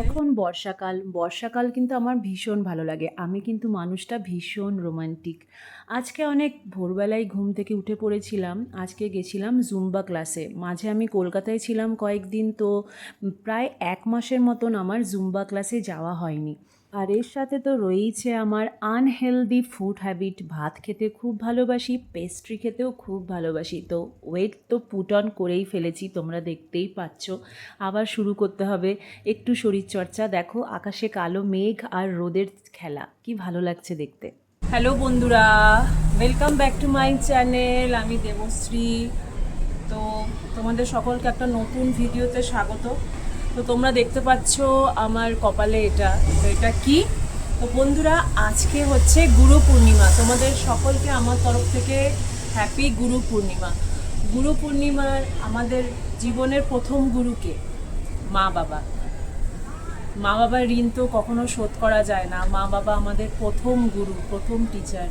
এখন বর্ষাকাল বর্ষাকাল কিন্তু আমার ভীষণ ভালো লাগে। আমি কিন্তু মানুষটা ভীষণ রোমান্টিক আজকে অনেক ভোরবেলায় ঘুম থেকে উঠে পড়েছিলাম, আজকে গেছিলাম জুম্বা ক্লাসে মাঝে আমি কলকাতায় ছিলাম কয়েকদিন, তো প্রায় এক মাসের মতন আমার জুম্বা ক্লাসে যাওয়া হয়নি। আর এর সাথে তো রয়েইছে আমার আনহেলদি ফুড হ্যাবিট ভাত খেতে খুব ভালোবাসি পেস্ট্রি খেতেও খুব ভালোবাসি। তো ওয়েট তো পুট অন করেই ফেলেছি, তোমরা দেখতেই পাচ্ছ। আবার শুরু করতে হবে একটু শরীরচর্চা। দেখো, আকাশে কালো মেঘ আর রোদের খেলা, কি ভালো লাগছে দেখতে। হ্যালো বন্ধুরা welcome back to my channel আমি দেবশ্রী। তো তোমাদের সকলকে একটা নতুন ভিডিওতে স্বাগত। তো তোমরা দেখতে পাচ্ছ আমার কপালে এটা। তো এটা কি? তো বন্ধুরা, আজকে হচ্ছে গুরু পূর্ণিমা। তোমাদের সকলকে আমার তরফ থেকে হ্যাপি গুরু পূর্ণিমা। গুরু পূর্ণিমার আমাদের জীবনের প্রথম গুরুকে, মা বাবা। মা বাবার ঋণ তো কখনো শোধ করা যায় না। মা বাবা আমাদের প্রথম গুরু, প্রথম টিচার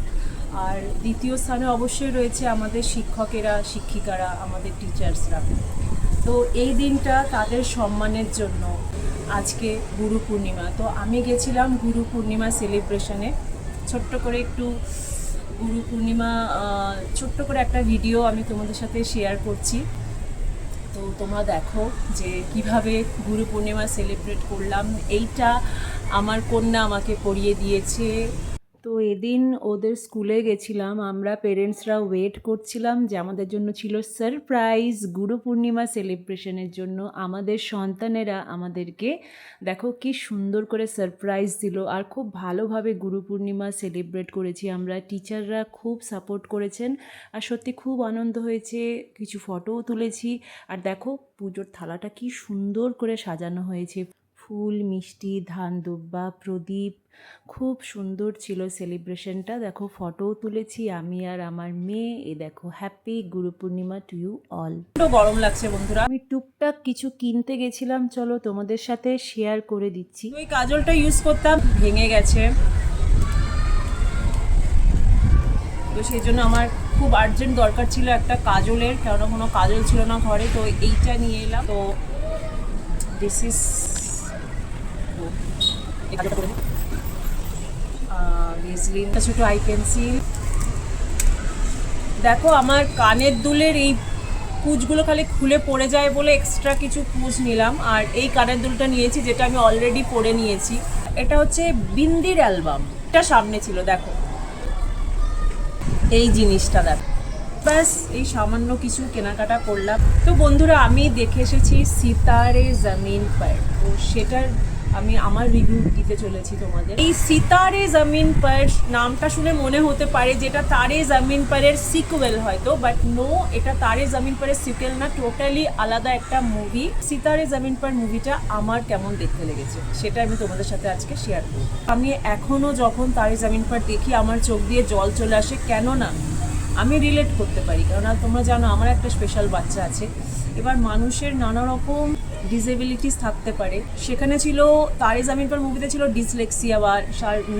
আর দ্বিতীয় স্থানে অবশ্যই রয়েছে আমাদের শিক্ষকেরা, শিক্ষিকারা, আমাদের টিচার্সরা তো এই দিনটা তাদের সম্মানের জন্য। আজকে গুরু পূর্ণিমা। তো আমি গেছিলাম গুরু পূর্ণিমা সেলিব্রেশনে ছোট্ট করে একটু গুরু পূর্ণিমা ছোট্ট করে একটা ভিডিও আমি তোমাদের সাথে শেয়ার করছি। তো তোমরা দেখো যে কীভাবে গুরু পূর্ণিমা সেলিব্রেট করলাম। এইটা আমার কন্যা আমাকে পরিয়ে দিয়েছে। তো এদিন ওদের স্কুলে গেছিলাম, আমরা পেরেন্টসরা ওয়েট করছিলাম যে আমাদের জন্য ছিল সারপ্রাইজ গুরু পূর্ণিমা সেলিব্রেশনের জন্য। আমাদের সন্তানেরা আমাদেরকে দেখো কি সুন্দর করে সারপ্রাইজ দিল আর খুব ভালোভাবে গুরু পূর্ণিমা সেলিব্রেট করেছি আমরা। টিচাররা খুব সাপোর্ট করেছেন আর সত্যি খুব আনন্দ হয়েছে, কিছু ফটোও তুলেছি। আর দেখো পুজোর থালাটা কি সুন্দর করে সাজানো হয়েছে। ফুল মিষ্টি ধান দুব্বা প্রদীপ। খুব সুন্দর ছিল সেলিব্রেশনটা দেখো ফটোও তুলেছি আমি আর আমার মেয়ে। এ দেখো happy Guru Purnima to you all গরম লাগছে বন্ধুরা। আমি টুকটাক কিছু কিনতে গেছিলাম। চলো তোমাদের সাথে শেয়ার করে দিচ্ছি। ওই কাজলটা ইউজ করতাম ভেঙে গেছে। তো সেই জন্য আমার খুব আর্জেন্ট দরকার ছিল একটা কাজলের। কারণ কোনো কাজল ছিল না ঘরে তো এইটা নিয়ে এলাম। তো দিস ইজ ছোট আই পেন্সিল দেখো, আমার কানের দুলের এই কুচগুলো খালি খুলে পড়ে যায় বলে এক্সট্রা কিছু কুচ নিলাম। আর এই কানের দুলটা নিয়েছি, যেটা আমি অলরেডি পরে নিয়েছি। এটা হচ্ছে বিন্দির অ্যালবাম এটা সামনে ছিল, দেখো। এই জিনিসটা দেখো। ব্যাস, এই সামান্য কিছু কেনাকাটা করলাম। তো বন্ধুরা, আমি দেখে এসেছি সিতারে জমিন পার। তো সেটার আমি আমার রিভিউ দিতে চলেছি তোমাদের। এই সিতারে জমিন পার নামটা শুনে মনে হতে পারে যেটা তারে জমিন পারের সিকুয়েল হয়তো বাট নো এটা তারে জমিন পারের সিকুয়েল না টোটালি আলাদা একটা মুভি সিতারে জমিন পার মুভিটা আমার কেমন দেখতে লেগেছে, সেটা আমি তোমাদের সাথে আজকে শেয়ার করব। আমি এখনও যখন তারে জমিন পার দেখি, আমার চোখ দিয়ে জল চলে আসে, কেন না? আমি রিলেট করতে পারি, কেননা তোমরা জানো, আমার একটা স্পেশাল বাচ্চা আছে। এবার মানুষের নানা রকম ডিসেবিলিটিস থাকতে পারে। সেখানে ছিল, তারে জামিন পর মুভিতে ছিল ডিসলেক্সিয়া বা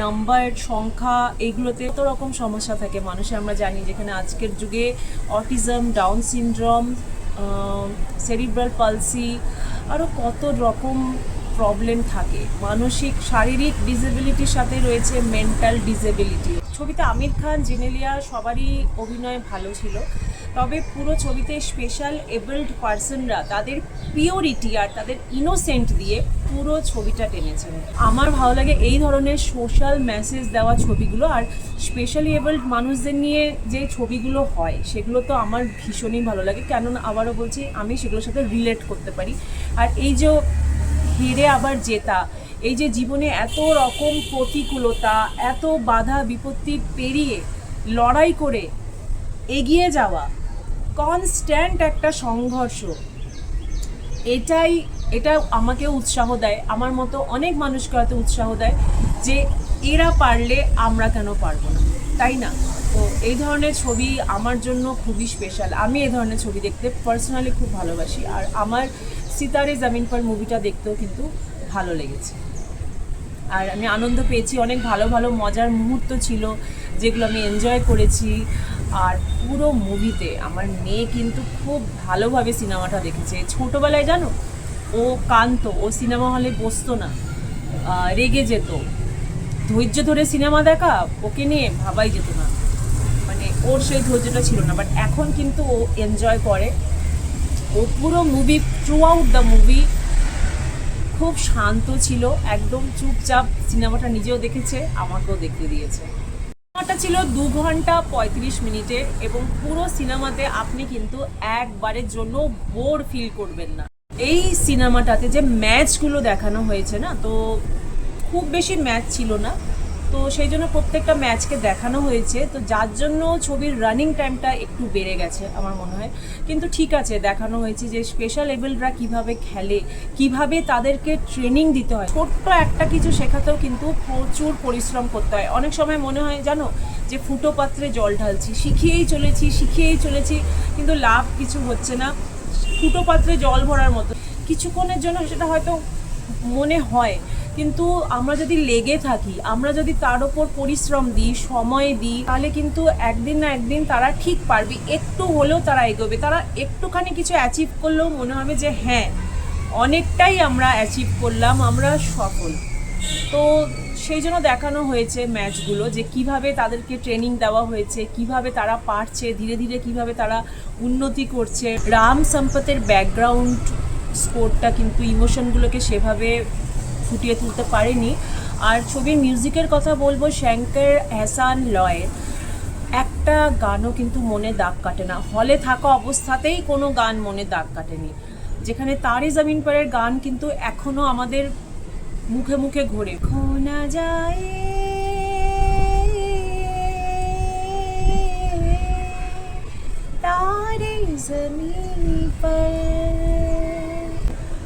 নাম্বার সংখ্যা, এগুলোতে কত রকম সমস্যা থাকে। মানুষের আমরা জানি যেখানে আজকের যুগে autism down syndrome cerebral palsy আরও কত রকম প্রবলেম থাকে। মানসিক, শারীরিক ডিসেবিলিটির সাথে রয়েছে মেন্টাল ডিসেবিলিটি ছবিতে আমির খান, জেনেলিয়া, সবারই অভিনয় ভালো ছিল। তবে পুরো ছবিতে স্পেশাল এবল্ড পার্সনরা তাদের পিওরিটি আর তাদের ইনোসেন্ট দিয়ে পুরো ছবিটা টেনেছেন। আমার ভালো লাগে এই ধরনের সোশ্যাল মেসেজ দেওয়া ছবিগুলো আর স্পেশালি এবল্ড মানুষদের নিয়ে যে ছবিগুলো হয়, সেগুলো তো আমার ভীষণই ভালো লাগে। কেননা আবারও বলছি, আমি সেগুলোর সাথে রিলেট করতে পারি। আর এই যে হেরে আবার জেতা, এই যে জীবনে এত রকম প্রতিকূলতা, এত বাধা বিপত্তি পেরিয়ে লড়াই করে এগিয়ে যাওয়া কনস্ট্যান্ট একটা সংঘর্ষ, এটাই, এটা আমাকে উৎসাহ দেয়। আমার মতো অনেক মানুষকে হয়তো উৎসাহ দেয় যে এরা পারলে আমরা কেন পারব না। তাই না? তো এই ধরনের ছবি আমার জন্য খুবই স্পেশাল আমি এই ধরনের ছবি দেখতে পার্সোনালি খুব ভালোবাসি। আর আমার সিতারে জামিন পর মুভিটা দেখতেও কিন্তু ভালো লেগেছে। আর আমি আনন্দ পেয়েছি। অনেক ভালো ভালো, মজার মুহূর্ত ছিল যেগুলো আমি এনজয় করেছি। আর পুরো মুভিতে আমার মেয়ে কিন্তু খুব ভালোভাবে সিনেমাটা দেখেছে। ছোটোবেলায় জানো? ও কান্ত ও সিনেমা হলে বসতো না। রেগে যেত। ধৈর্য ধরে সিনেমা দেখা, ওকে নিয়ে ভাবাই যেত না। মানে ওর সেই ধৈর্যটা ছিল না। বাট এখন কিন্তু ও এনজয় করে। ও পুরো movie throughout the movie খুব শান্ত ছিল। একদম চুপচাপ সিনেমাটা নিজেও দেখেছে, আমাকেও দেখতে দিয়েছে। ছিল দু ঘণ্টা পঁয়ত্রিশ মিনিটে এবং পুরো সিনেমাতে আপনি কিন্তু একবারের জন্য বোর ফিল করবেন না। এই সিনেমাটাতে যে ম্যাচগুলো দেখানো হয়েছে না, তো খুব বেশি ম্যাচ ছিল না। তো সেই জন্য প্রত্যেকটা ম্যাচকে দেখানো হয়েছে। তো যার জন্য ছবির রানিং টাইমটা একটু বেড়ে গেছে আমার মনে হয়। কিন্তু ঠিক আছে, দেখানো হয়েছে যে স্পেশাল এবেলরা কীভাবে খেলে, কীভাবে তাদেরকে ট্রেনিং দিতে হয়। ছোট্ট একটা কিছু শেখাতেও কিন্তু প্রচুর পরিশ্রম করতে হয়। অনেক সময় মনে হয়, জানো, যে ফুটো পাত্রে জল ঢালছি, শিখিয়েই চলেছি শিখিয়েই চলেছি, কিন্তু লাভ কিছু হচ্ছে না। ফুটো পাত্রে জল ভরার মতো। কিছুক্ষণের জন্য সেটা হয়তো মনে হয় কিন্তু আমরা যদি লেগে থাকি, আমরা যদি তার ওপর পরিশ্রম দিই, সময় দিই, তাহলে কিন্তু একদিন না একদিন তারা ঠিক পারবে। একটু হলেও তারা এগোবে। তারা একটুখানি কিছু অ্যাচিভ করলেও মনে হবে যে হ্যাঁ অনেকটাই আমরা অ্যাচিভ করলাম, আমরা সফল। তো সেই জন্য দেখানো হয়েছে ম্যাচগুলো যে, কীভাবে তাদেরকে ট্রেনিং দেওয়া হয়েছে, কীভাবে তারা পারছে, ধীরে ধীরে কীভাবে তারা উন্নতি করছে। রাম সম্পতের ব্যাকগ্রাউন্ড স্কোরটা কিন্তু ইমোশনগুলোকে সেভাবে ফুটিয়ে তুলতে পারেনি। আর ছবির মিউজিকের কথা বলব শঙ্কর এহসান লয়ের একটা গানও কিন্তু মনে দাগ কাটে না। হলে থাকা অবস্থাতেই কোনো গান মনে দাগ কাটেনি। যেখানে তারে জমিন পরের গান কিন্তু এখনও আমাদের মুখে মুখে ঘোরে। খোনা যায়। তারে জমিন পর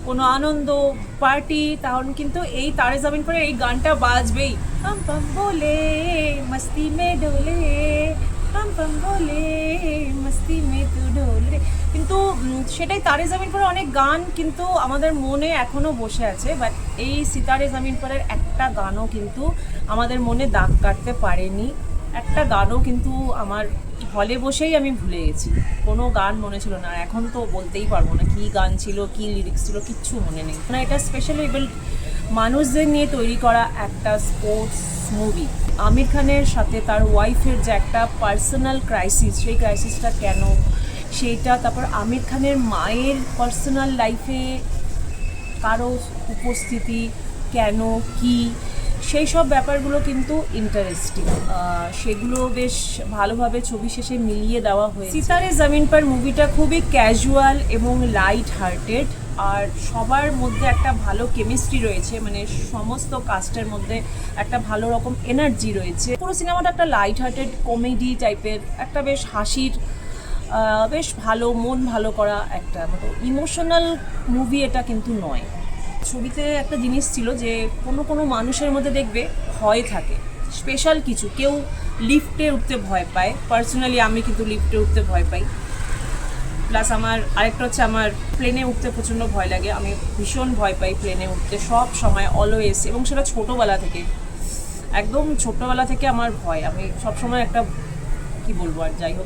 কোনো আনন্দ পার্টি তখন কিন্তু এই তারে জামিন পরে এই গানটা বাজবেই। বলে, মস্তি মে ডোলে বলে, মস্তি মে তু ডোলে কিন্তু সেটাই তারে জামিন পরে অনেক গান কিন্তু আমাদের মনে এখনও বসে আছে বাট এই সিতারে জামিন পরের একটা গানও কিন্তু আমাদের মনে দাগ কাটতে পারেনি। একটা গানও কিন্তু আমার হলে বসেই আমি ভুলে গেছি। কোনো গান মনে ছিল না। এখন তো বলতেই পারব না কী গান ছিল, কী লিরিক্স ছিল, কিচ্ছু মনে নেই। মানে এটা স্পেশালি এবেল মানুষদের নিয়ে তৈরি করা একটা স্পোর্টস মুভি আমির খানের সাথে তার ওয়াইফের যে একটা পার্সোনাল ক্রাইসিস সেই ক্রাইসিসটা কেন, সেইটা, তারপর আমির খানের মায়ের পার্সোনাল লাইফে কারও উপস্থিতি কেন, কি সেই সব ব্যাপারগুলো কিন্তু ইন্টারেস্টিং সেগুলো বেশ ভালোভাবে ছবি শেষে মিলিয়ে দেওয়া হয়েছে। সিতারে জামিন পার মুভিটা খুবই ক্যাজুয়াল এবং লাইট হার্টেড আর সবার মধ্যে একটা ভালো কেমিস্ট্রি রয়েছে মানে সমস্ত কাস্টের মধ্যে একটা ভালো রকম এনার্জি রয়েছে। পুরো সিনেমাটা একটা লাইট হার্টেড কমেডি টাইপের একটা বেশ হাসির বেশ ভালো, মন ভালো করা একটা ইমোশনাল মুভি এটা কিন্তু নয়। ছবিতে একটা জিনিস ছিল যে কোনো কোনো মানুষের মধ্যে দেখবে ভয় থাকে। স্পেশাল কিছু। কেউ লিফটে উঠতে ভয় পায়। পার্সোনালি আমি কিন্তু লিফটে উঠতে ভয় পাই। প্লাস আমার আরেকটা হচ্ছে আমার প্লেনে উঠতে প্রচণ্ড ভয় লাগে। আমি ভীষণ ভয় পাই প্লেনে উঠতে। সব সময় অলওয়েজ এবং সেটা ছোটোবেলা থেকে। একদম ছোট্টবেলা থেকে আমার ভয়। আমি সবসময় একটা কি বলব আর, যাই হোক।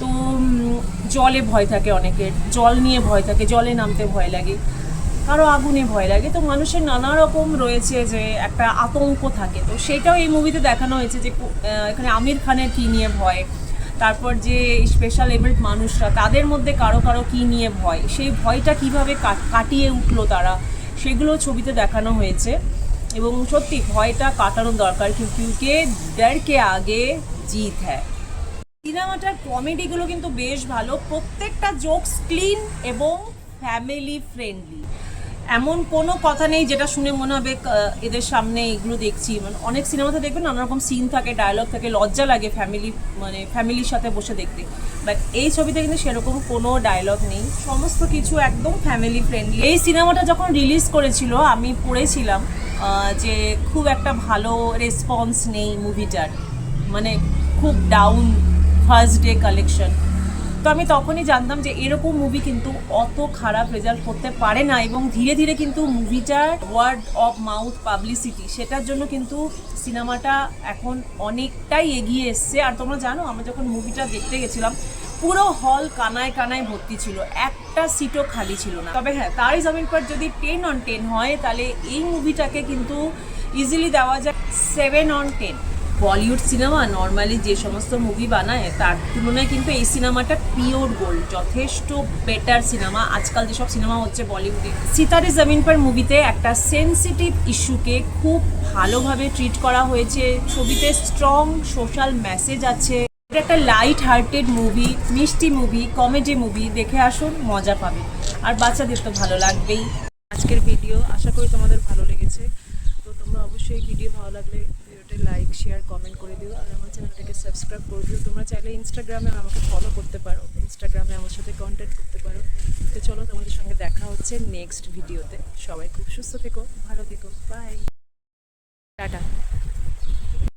তো জলে ভয় থাকে অনেকের। জল নিয়ে ভয় থাকে। জলে নামতে ভয় লাগে। কারও আগুনে ভয় লাগে। তো মানুষের নানা রকম রয়েছে যে একটা আতঙ্ক থাকে। তো সেটাও এই মুভিতে দেখানো হয়েছে যে এখানে আমির খানের কী নিয়ে ভয়, তারপর যে স্পেশাল এবেল্ট মানুষরা, তাদের মধ্যে কারও কারও কী নিয়ে ভয়, সেই ভয়টা কীভাবে কাট- কাটিয়ে উঠল তারা, সেগুলো ছবিতে দেখানো হয়েছে। এবং সত্যি ভয়টা কাটানো দরকার ক্योंकि ডর কে আগে জিত হ্যায়। সিনেমাটার কমেডিগুলো কিন্তু বেশ ভালো। প্রত্যেকটা জোকস ক্লিন এবং ফ্যামিলি ফ্রেন্ডলি এমন কোনো কথা নেই যেটা শুনে মনে হবে এদের সামনে এগুলো দেখছি। মানে অনেক সিনেমাতে দেখবেন নানা রকম সিন থাকে ডায়লগ থাকে, লজ্জা লাগে ফ্যামিলি মানে ফ্যামিলির সাথে বসে দেখতে। বাট এই ছবিতে কিন্তু সেরকম কোনো ডায়লগ নেই। সমস্ত কিছু একদম ফ্যামিলি ফ্রেন্ডলি এই সিনেমাটা যখন রিলিজ করেছিল, আমি পড়েছিলাম যে খুব একটা ভালো রেসপন্স নেই মুভিটার মানে খুব ডাউন ফার্স্ট ডে কালেকশন তো আমি তখনই জানতাম যে এরকম মুভি কিন্তু অত খারাপ রেজাল্ট করতে পারে না এবং ধীরে ধীরে কিন্তু মুভিটার ওয়ার্ড অফ মাউথ পাবলিসিটি সেটার জন্য কিন্তু সিনেমাটা এখন অনেকটাই এগিয়ে এসছে। আর তোমরা জানো, আমরা যখন মুভিটা দেখতে গেছিলাম, পুরো হল কানায় কানায় ভর্তি ছিল, একটা সিটও খালি ছিল না। তবে হ্যাঁ তারই জমিন পর যদি টেন অন টেন হয়, তাহলে এই মুভিটাকে কিন্তু ইজিলি দেওয়া যায় seven on ten Bollywood cinema normally যে সমস্ত মুভি বানায়, তার তুলনায় কিন্তু এই সিনেমাটা পিওর গোল্ড যথেষ্ট বেটার সিনেমা। আজকাল যেসব সিনেমা হচ্ছে বলিউডে, সিতারে জমিন পর মুভিতে একটা সেন্সিটিভ ইস্যুকে খুব ভালোভাবে ট্রিট করা হয়েছে। ছবিতে স্ট্রং সোশ্যাল মেসেজ আছে। এটা একটা লাইট হার্টেড মুভি মিষ্টি মুভি কমেডি মুভি দেখে আসুন, মজা পাবে। আর বাচ্চাদের তো ভালো লাগবেই। আজকের ভিডিও আশা করি তোমাদের ভালো লেগেছে। তো তোমরা অবশ্যই ভিডিও ভালো লাগলে ভিডিওটা লাইক শেয়ার কমেন্ট করে দিও আর আমার চ্যানেলটাকে সাবস্ক্রাইব করে দিও। তোমরা চাইলে ইনস্টাগ্রামে আমাকে ফলো করতে পারো। ইনস্টাগ্রামে আমার সাথে কন্ট্যাক্ট করতে পারো। তো চলো তোমাদের সঙ্গে দেখা হচ্ছে নেক্সট ভিডিওতে সবাই খুব সুস্থ থেকো, ভালো থেকো। বাই